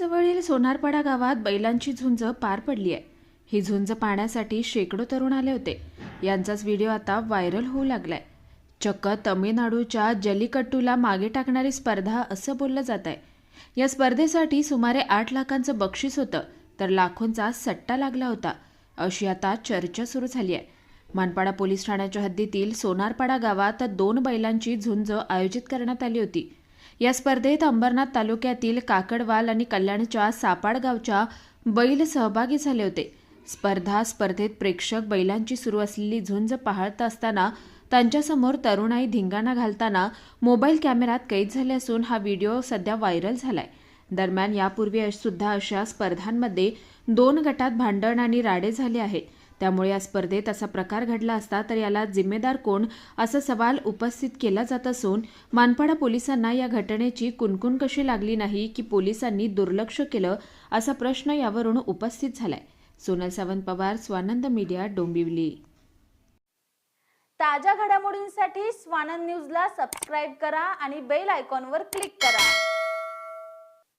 डोंबिवलीजवळील सोनारपाडा गावात बैलांची झुंज पार पडली आहे. ही झुंज पाहण्यासाठी शेकडो तरुण आले होते. यांचाच व्हिडिओ आता व्हायरल होऊ लागलाय. चक्क तमिळनाडूच्या जलीकट्टूला मागे टाकणारी स्पर्धा असं बोललं जात आहे. या स्पर्धेसाठी सुमारे आठ लाखांचं बक्षीस होतं तर लाखोंचा सट्टा लागला होता. अशी आता चर्चा सुरू झाली आहे. मानपाडा पोलीस ठाण्याच्या हद्दीतील सोनारपाडा गावात दोन बैलांची झुंज आयोजित करण्यात आली होती. या स्पर्धेत अंबरनाथ तालुक्यातील काकडवाल आणि कल्याणच्या सापाडगावच्या बैल सहभागी झाले होते. स्पर्धा स्पर्धेत प्रेक्षक बैलांची सुरू असलेली झुंज पाहत असताना त्यांच्यासमोर तरुणाई धिंगाणा घालताना मोबाईल कॅमेऱ्यात कैद झाले असून हा व्हिडिओ सध्या व्हायरल झालाय. दरम्यान यापूर्वी सुद्धा अशा स्पर्धांमध्ये दोन गटात भांडण आणि राडे झाले आहेत. त्यामुळे या स्पर्धेत असा प्रकार घडला असता तर याला जिम्मेदार कोण असा सवाल उपस्थित केला जात असून मानपाडा पोलिसांना या घटनेची कुणकुण कशी लागली नाही की पोलिसांनी दुर्लक्ष केलं असा प्रश्न यावरून उपस्थित झालाय. सोनल सावंत पवार स्वानंद मीडिया डोंबिवली. ताज्या घडामोडींसाठी स्वानंद न्यूजला सबस्क्राईब करा आणि बेल आयकॉनवर क्लिक करा.